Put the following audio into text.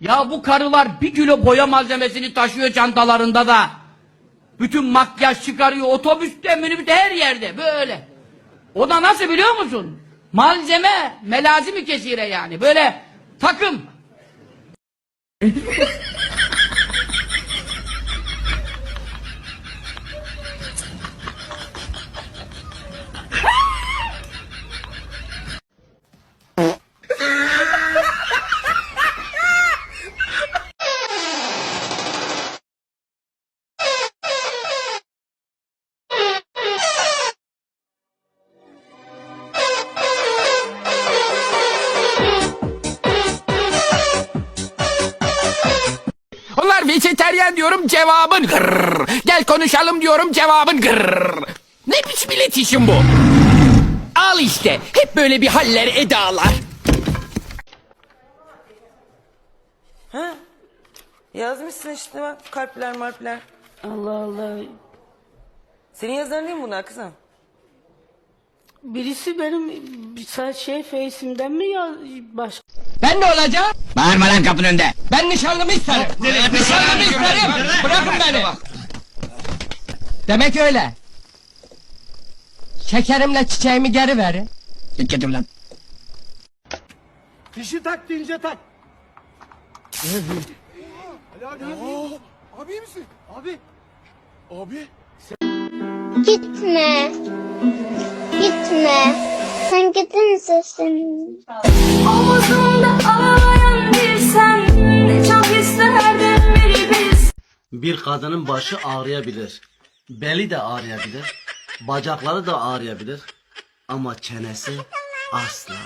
ya bu karılar bir kilo boya malzemesini taşıyor çantalarında da. Bütün makyaj çıkarıyor otobüste, minibüste her yerde böyle. O da nasıl biliyor musun? Malzeme, melazimi kesire yani böyle takım. Onlar vejeteryan diyorum cevabın gırr. Gel konuşalım diyorum cevabın gırr. Ne biçim iletişim bu? Al işte hep böyle bir haller edalar. Ha? Yazmışsın işte bak kalpler marpler. Allah Allah. Senin yazarın değil mi bunlar kızım? Birisi benim bir şey face'imden mi ya başka? Ben ne olacağım? Bağırma lan kapının önünde. Ben nişanlımı isterim. nişanlımı isterim. Bırakın beni. Demek öyle. Şekerimle çiçeğimi geri verin. Git getir lan. Fişi tak deyince tak. Ali abi. Aa, abi iyi misin? Abi. Abi. Gitme. Gitme. Sen gidince senin. Bir kadının başı ağrıyabilir. Beli de ağrıyabilir. Bacakları da ağrıyabilir. Ama çenesi asla.